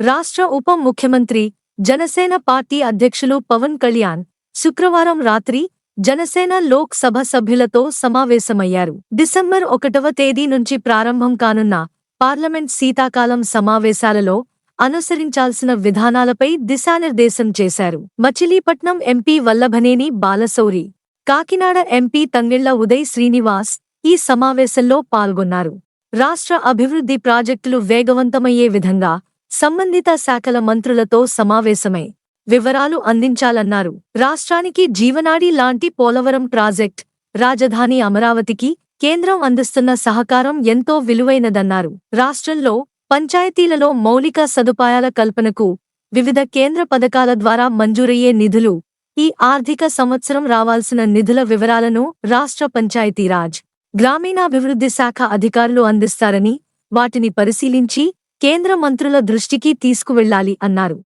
రాష్ట్ర ఉప ముఖ్యమంత్రి జనసేన పార్టీ అధ్యక్షులు పవన్ కళ్యాణ్ శుక్రవారం రాత్రి జనసేన లోక్ సభ సభ్యులతో సమావేశమయ్యారు. డిసెంబర్ ఒకటవ తేదీ నుంచి ప్రారంభం కానున్న పార్లమెంట్ శీతాకాలం సమావేశాలలో అనుసరించాల్సిన విధానాలపై దిశానిర్దేశం చేశారు. మచిలీపట్నం ఎంపీ వల్లభనేని బాలశౌరి కాకినాడ ఎంపీ తంగిళ్ళ ఉదయ్ శ్రీనివాస్ ఈ సమావేశంలో పాల్గొన్నారు. రాష్ట్ర అభివృద్ధి ప్రాజెక్టులు వేగవంతమయ్యే విధంగా సంబంధిత శాఖల మంత్రులతో సమావేశమై వివరాలు అందించాలన్నారు. రాష్ట్రానికి జీవనాడి లాంటి పోలవరం ప్రాజెక్ట్ రాజధాని అమరావతికి కేంద్రం అందిస్తున్న సహకారం ఎంతో విలువైనదన్నారు. రాష్ట్రంలో పంచాయతీలలో మౌలిక సదుపాయాల కల్పనకు వివిధ కేంద్ర పథకాల ద్వారా మంజూరయ్యే నిధులు ఈ ఆర్థిక సంవత్సరం రావాల్సిన నిధుల వివరాలను రాష్ట్ర పంచాయతీరాజ్ గ్రామీణాభివృద్ధి శాఖ అధికారులు అందిస్తారని వాటిని పరిశీలించి కేంద్ర మంత్రుల దృష్టికి తీసుకువెళ్ళాలి అన్నారు.